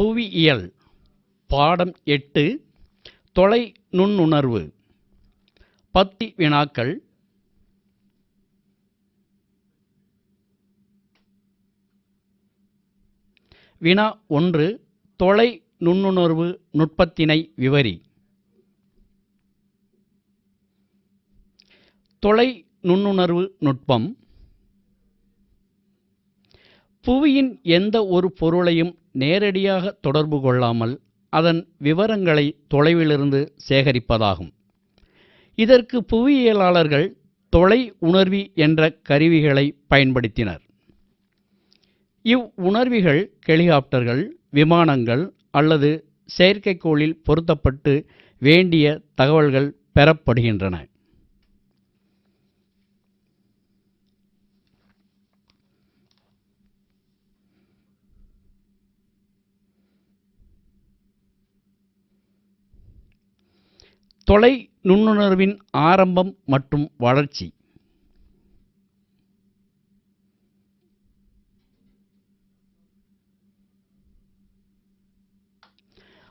புவியியல் பாடம் எட்டு தொலை நுண்ணுணர்வு பத்தி வினாக்கள் வினா ஒன்று தொலை நுண்ணுணர்வு நுட்பத்தினை விவரி. தொலை நுண்ணுணர்வு நுட்பம் புவியின் எந்த ஒரு பொருளையும் நேரடியாக தொடர்பு கொள்ளாமல் அதன் விவரங்களை தொலைவிலிருந்து சேகரிப்பதாகும். இதற்கு புவியியலாளர்கள் தொலை உணர்வி என்ற கருவிகளை பயன்படுத்தினர். இவ் உணர்விகள் ஹெலிகாப்டர்கள் விமானங்கள் அல்லது செயற்கைக்கோளில் பொருத்தப்பட்டு வேண்டிய தகவல்கள் பெறப்படுகின்றன. தொலை நுண்ணுணர்வின் ஆரம்பம் மற்றும் வளர்ச்சி.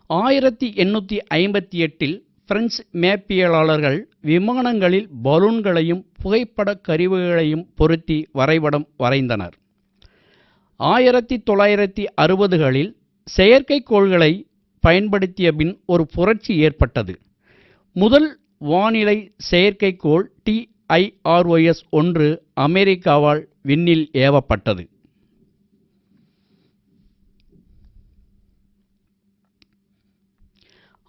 ஆயிரத்தி எண்ணூற்றி ஐம்பத்தி எட்டில் பிரெஞ்சு மேப்பியலாளர்கள் விமானங்களில் பலூன்களையும் புகைப்படக் கருவிகளையும் பொருத்தி வரைபடம் வரைந்தனர். ஆயிரத்தி தொள்ளாயிரத்தி அறுபதுகளில் செயற்கைக்கோள்களை பயன்படுத்திய பின் ஒரு புரட்சி ஏற்பட்டது. முதல் வானிலை செயற்கைக்கோள் டிஐஆர்ஒஎஸ் ஒன்று அமெரிக்காவால் விண்ணில் ஏவப்பட்டது.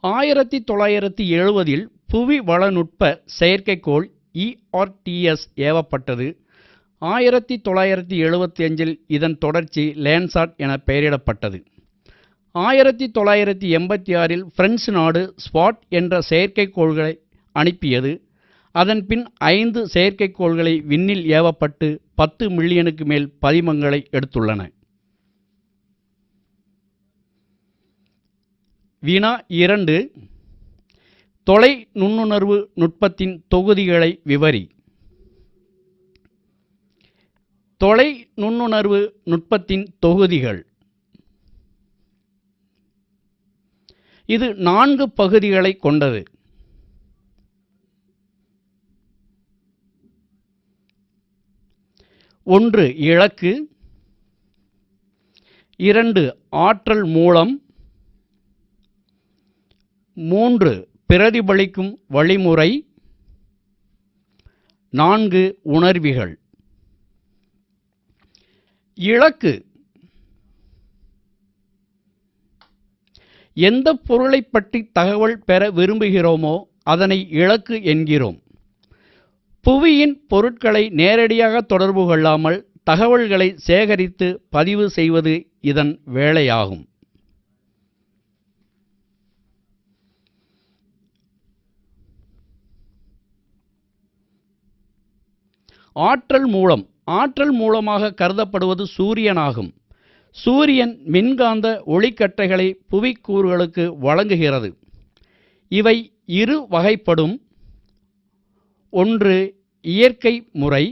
ஆயிரத்தி தொள்ளாயிரத்தி எழுபதில் புவி வளநுட்ப செயற்கைக்கோள் இஆர்டிஎஸ் ஏவப்பட்டது. ஆயிரத்தி தொள்ளாயிரத்தி எழுபத்தி அஞ்சில் இதன் தொடர்ச்சி லேன்சாட் என பெயரிடப்பட்டது. ஆயிரத்தி தொள்ளாயிரத்தி எண்பத்தி ஆறில் பிரெஞ்சு நாடு ஸ்பாட் என்ற செயற்கைக்கோள்களை அனுப்பியது. அதன் பின் ஐந்து செயற்கைக்கோள்களை விண்ணில் ஏவப்பட்டு பத்து மில்லியனுக்கு மேல் பதிமங்களை எடுத்துள்ளன. வினா இரண்டு தொலை நுண்ணுணர்வு நுட்பத்தின் தொகுதிகளை விவரி. தொலை நுண்ணுணர்வு நுட்பத்தின் தொகுதிகள். இது நான்கு பகுதிகளை கொண்டது. ஒன்று இலக்கு இரண்டு ஆற்றல் மூலம் மூன்று பிரதிபலிக்கும் வழிமுறை நான்கு உணர்விகள். இலக்கு எந்த பொருளை பற்றி தகவல் பெற விரும்புகிறோமோ அதனை இலக்கு என்கிறோம். புவியின் பொருட்களை நேரடியாக தொடர்பு கொள்ளாமல் தகவல்களை சேகரித்து பதிவு செய்வது இதன் வேலையாகும். ஆற்றல் மூலம் ஆற்றல் மூலமாக கருதப்படுவது சூரியனாகும். சூரியன் மின்காந்த ஒளிக்கற்றைகளை புவிக்கூறுகளுக்கு வழங்குகிறது. இவை இரு வகைப்படும். ஒன்று இயற்கை முறை.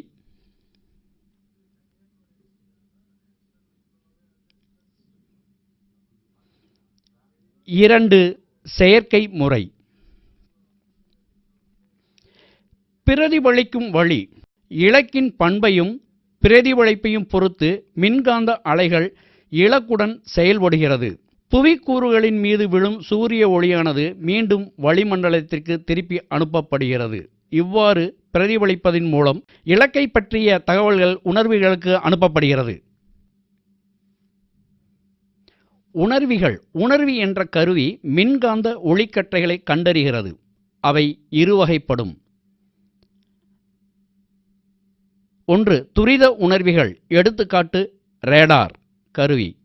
இரண்டு செயற்கை முறை. பிரதிபலிக்கும் வழி. இலக்கின் பண்பையும் பிரதிபலிப்பையும் பொறுத்து மின்காந்த அலைகள் இலக்குடன் செயல்படுகிறது. புவிக்கூறுகளின் மீது விழும் சூரிய ஒளியானது மீண்டும் வளிமண்டலத்திற்கு திருப்பி அனுப்பப்படுகிறது. இவ்வாறு பிரதிபலிப்பதின் மூலம் இலக்கை பற்றிய தகவல்கள் உணர்விகளுக்கு அனுப்பப்படுகிறது. உணர்விகள் உணர்வி என்ற கருவி மின்காந்த ஒளிக்கற்றைகளை கண்டறிகிறது. அவை இருவகைப்படும். ஒன்று துரித உணர்விகள். எடுத்துக்காட்டு ரேடார். கருவி.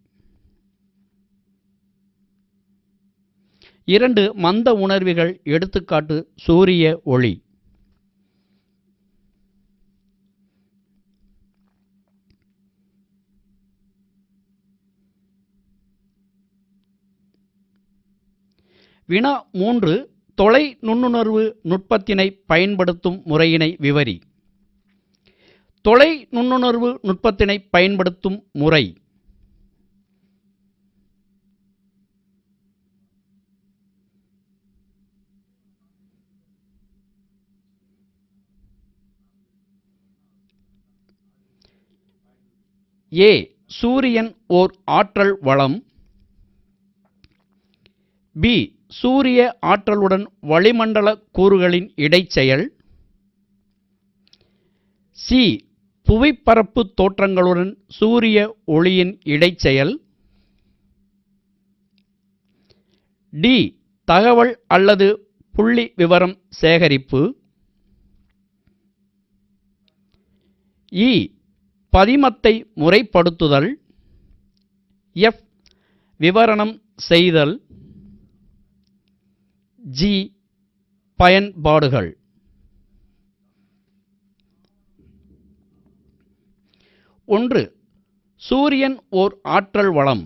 இரண்டு மந்த உணர்விகள் எடுத்துக்காட்டு சூரிய ஒளி. வினா மூன்று தொலை நுண்ணுணர்வு நுட்பத்தினை பயன்படுத்தும் முறையினை விவரி. தொலை நுண்ணுணர்வு நுட்பத்தினை பயன்படுத்தும் முறை. ஏ சூரியன் ஓர் ஆற்றல் வளம். பி சூரிய ஆற்றலுடன் வளிமண்டல கூறுகளின் இடைச்செயல். சி புவிப்பரப்பு தோற்றங்களுடன் சூரிய ஒளியின் இடைச்செயல். டி தகவல் அல்லது புள்ளி விவரம் சேகரிப்பு. இ பதிமத்தை முறைப்படுத்துதல் எஃப் விவரணம் செய்தல் ஜி பயன்பாடுகள். ஒன்று சூரியன் ஓர் ஆற்றல் வளம்.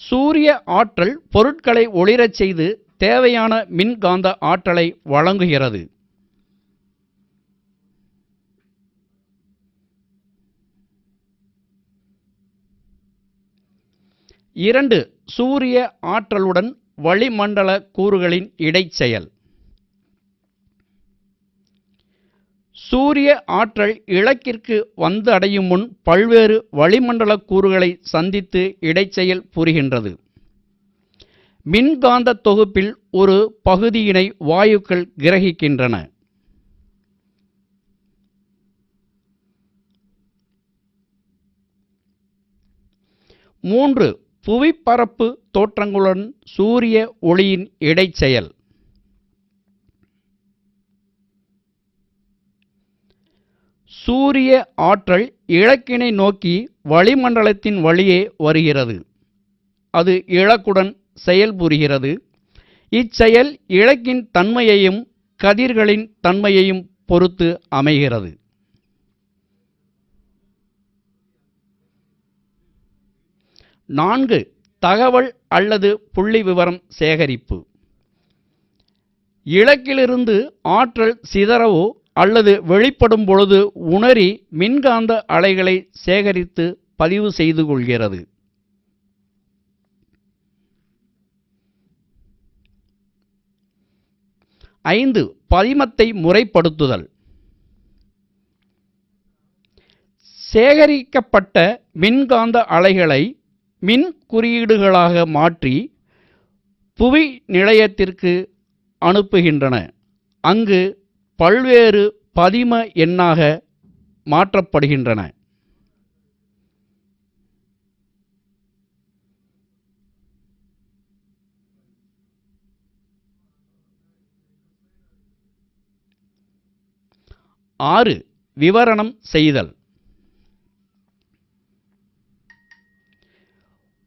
சூரிய ஆற்றல் பொருட்களை ஒளிரச் செய்து தேவையான மின்காந்த ஆற்றலை வழங்குகிறது. இரண்டு சூரிய ஆற்றலுடன் வளிமண்டல கூறுகளின் இடைச்செயல். சூரிய ஆற்றல் இலக்கிற்கு வந்து அடையும் முன் பல்வேறு வளிமண்டல கூறுகளை சந்தித்து இடைச்செயல் புரிகின்றது. மின்காந்த தொகுப்பில் ஒரு பகுதியினை வாயுக்கள் கிரகிக்கின்றன. மூன்று புவிப்பரப்பு தோற்றங்களுடன் சூரிய ஒளியின் இடைச்செயல். சூரிய ஆற்றல் இலக்கினை நோக்கி வளிமண்டலத்தின் வழியே வருகிறது. அது இலக்குடன் செயல்புரிகிறது இச்செயல் இலக்கின் தன்மையையும் கதிர்களின் தன்மையையும் பொறுத்து அமைகிறது. நான்கு தகவல் அல்லது புள்ளி விவரம் சேகரிப்பு. இலக்கிலிருந்து ஆற்றல் சிதறவோ அல்லது வெளிப்படும் பொழுது உணரி மின்காந்த அலைகளை சேகரித்து பதிவு செய்து கொள்கிறது. ஐந்து பதிமத்தை முறைப்படுத்துதல். சேகரிக்கப்பட்ட மின்காந்த அலைகளை மின் குறியீடுகளாக மாற்றி புவி நிலையத்திற்கு அனுப்புகின்றன. அங்கு பல்வேறு பதிம எண்ணாக மாற்றப்படுகின்றன. ஆறு விவரணம் செய்தல்.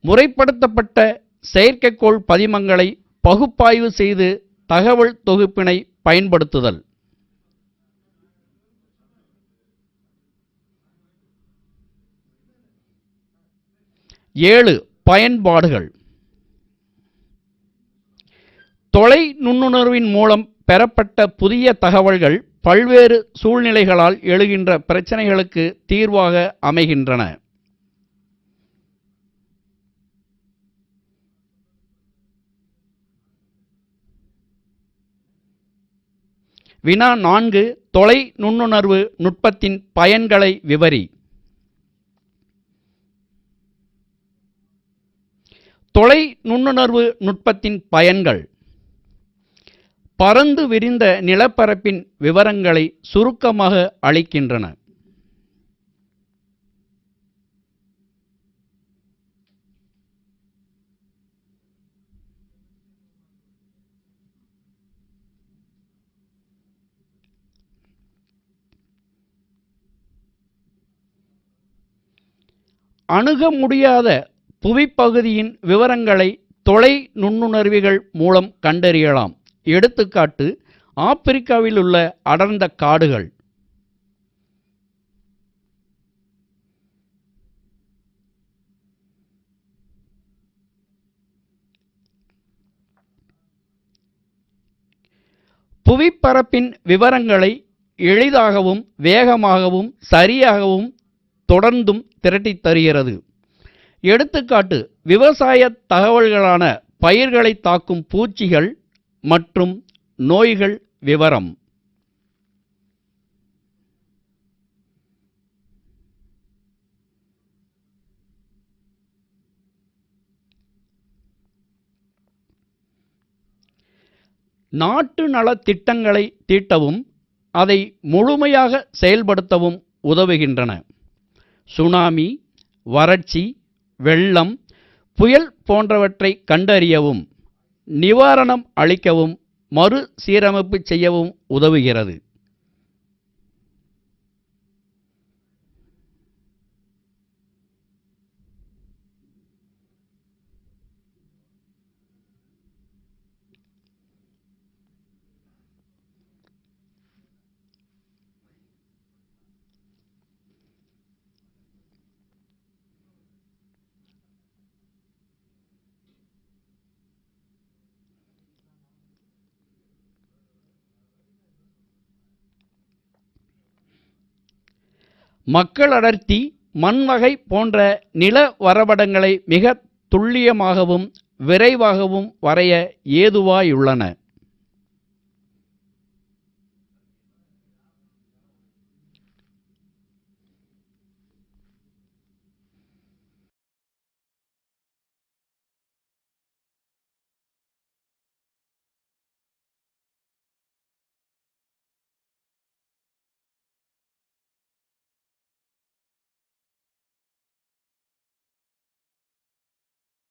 முறைப்படுத்தப்பட்ட செயற்கைக்கோள் பதிமங்களை பகுப்பாய்வு செய்து தகவல் தொகுப்பினை பயன்படுத்துதல். ஏழு பயன்பாடுகள். தொலை நுண்ணுணர்வின் மூலம் பெறப்பட்ட புதிய தகவல்கள் பல்வேறு சூழ்நிலைகளால் எழுகின்ற பிரச்சனைகளுக்கு தீர்வாக அமைகின்றன. வினா நான்கு தொலை நுண்ணுணர்வு நுட்பத்தின் பயன்களை விவரி. தொலை நுண்ணுணர்வு நுட்பத்தின் பயன்கள். பறந்து விரிந்த நிலப்பரப்பின் விவரங்களை சுருக்கமாக அளிக்கின்றன. அணுக முடியாத புவிப்பகுதியின் விவரங்களை தொலை நுண்ணுணர்விகள் மூலம் கண்டறியலாம். எடுத்துக்காட்டு ஆப்பிரிக்காவில் உள்ள அடர்ந்த காடுகள். புவிப்பரப்பின் விவரங்களை எளிதாகவும் வேகமாகவும் சரியாகவும் தொடர்ந்தும் திரட்டி தருகிறது. எடுத்துக்காட்டு விவசாய தகவல்களான பயிர்களை தாக்கும் பூச்சிகள் மற்றும் நோய்கள் விவரம். நாட்டு நலத் திட்டங்களை தீட்டவும் அதை முழுமையாக செயல்படுத்தவும் உதவுகின்றன. சுனாமி வறட்சி வெள்ளம் புயல் போன்றவற்றை கண்டறியவும் நிவாரணம் அளிக்கவும் மறுசீரமைப்பு செய்யவும் உதவுகிறது. மக்கள் அடர்த்தி மண்வகை போன்ற நில வரைபடங்களை மிக துல்லியமாகவும் விரைவாகவும் வரைய ஏதுவாயுள்ளன.